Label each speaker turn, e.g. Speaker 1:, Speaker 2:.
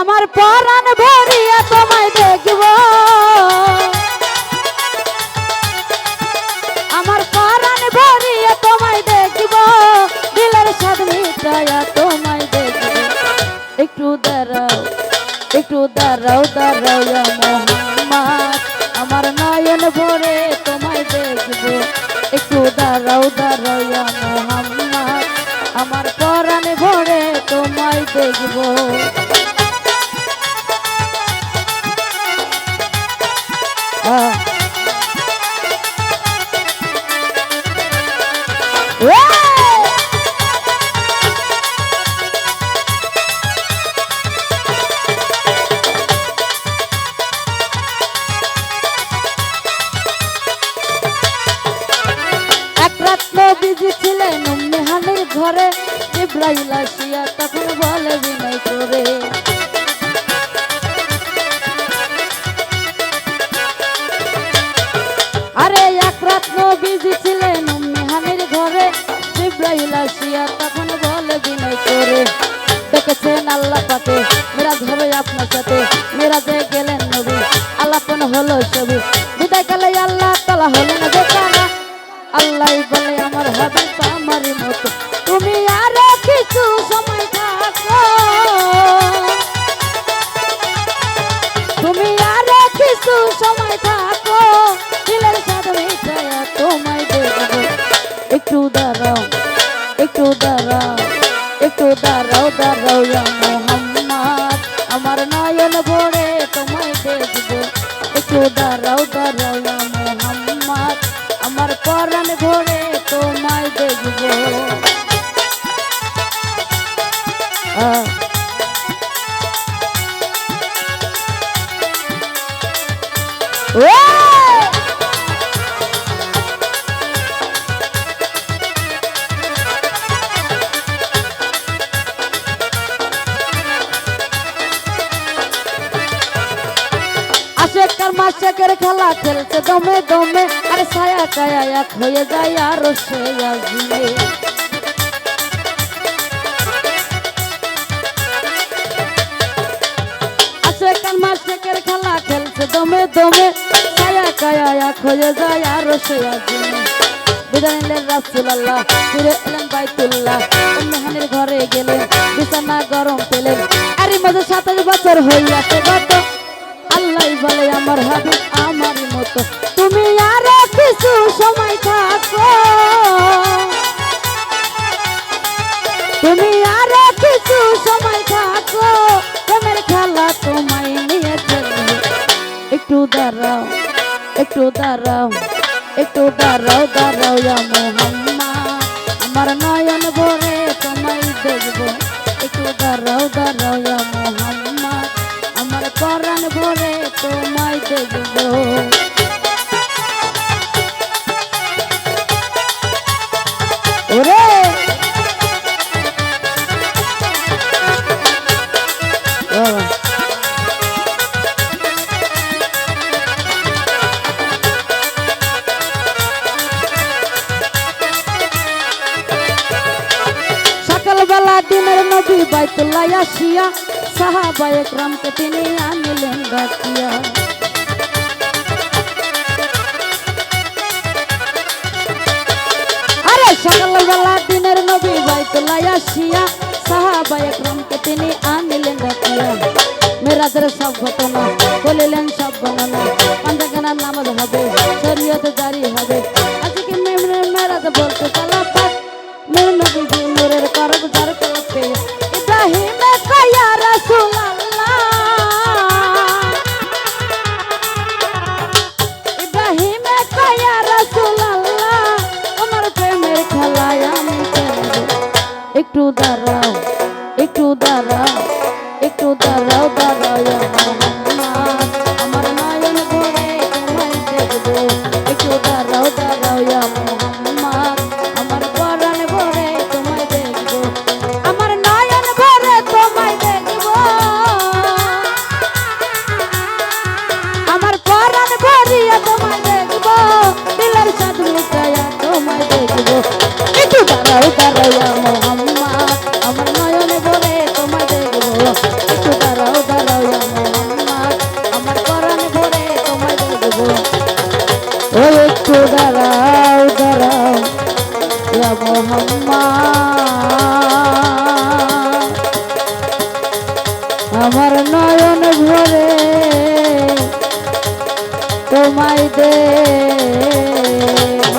Speaker 1: আমার পরাণ ভরিয়া তোমায় দেখব। আমার পরাণ ভরিয়া তোমায় দেখব। দিলের স্বাদ মিটায়া তোমায় দেখব। একটু দাঁড়াও একটু দাঁড়াও দাঁড়াও মোহাম্মদ। আমার নয়ন ভরে তোমায় দেখব। একটু দাঁড়াও দাঁড়াও মোহাম্মদ। আমার পরাণ ভরে তোমায় দেখব। রাত নবীজি ছিলেন মেহানির ঘরে ইব্রাহিল আসিয়া তখন বলে বিনয় করে। তখন বলে করে, দেখেছেন আল্লাহ পাকে? মেরা ধরে আপনার সাথে। মেরাজে গেলেন নবী আল্লাপন হলো ছবি। বিদায় কালে আল্লাহ তালা হলেন বেকারা আল্লাহ বলে, আমার হবে আমারই মতো। তুমি আরও কিছু সময় থাকো। তুমি আরও কিছু সময় থাকো। দিলের মিটায়া তোমায় দেখব। একটু দাঁড়াও একটু দাঁড়াও একটু দাঁড়াও দাঁড়াও মোহাম্মদ। আমার নয়ন ভরে তোমায় দেখব। একটু দাঁড়াও দাঁড়াও মোহাম্মদ। আমার পরাণ ভরে তোমায় দেখব। ওয়ে! আশেকার খেলা খেলছে দমে দমে। আরে ছায়া কায়া এক হয়ে যায় আর সে খেলা খেলছে দমে দমে। ছায়া কায়া এক হয়ে যায় আর সে ঘরে গেলেন, বিছানা গরম পেলেন। আরে মাঝে সাতাশ বছর হইয়াছে আল্লাহ বলে আমার হাবিব আমারই মতো। তুমি আরও কিছু সময় থাকো। তুমি আরও কিছু সময় থাকো। প্রেমের খেলা তোমায় নিয়ে চলবে একটু দাঁড়াও একটু দাঁড়াও একটু দাঁড়াও দাঁড়াও মোহাম্মদ আমার নয়ন ভরে তোমায় দেখব। একটু দাঁড়াও দাঁড়াও ওরে! সকালবেলা দিনের নবী বাইতুল্লাহ আসিয়া সাহাবা একরামকে তিনি আনিলেন ডাকিয়া। সকালবেলা দিনের নবী বাইতুল্লাহ আসিয়া সাহাবা একরামকে তিনি আনিলেন রাখিয়া। মেরাজের সব ঘটনা বলিলেন, সব গণনা পাঞ্জাগানার নামাজ হবে। একটু দাঁড়াও একটু দাঁড়াও একটু দাঁড়াও দাঁড়ায় আমার আমার নয়ন ঘরে তোমায় দেখবো একটু দাঁড়াও দাঁড়াও আমার Oh. ও একটু দাঁড়াও দাঁড়াও। মোহাম্মদ আমার নয়ন ভরে তোমায় দে।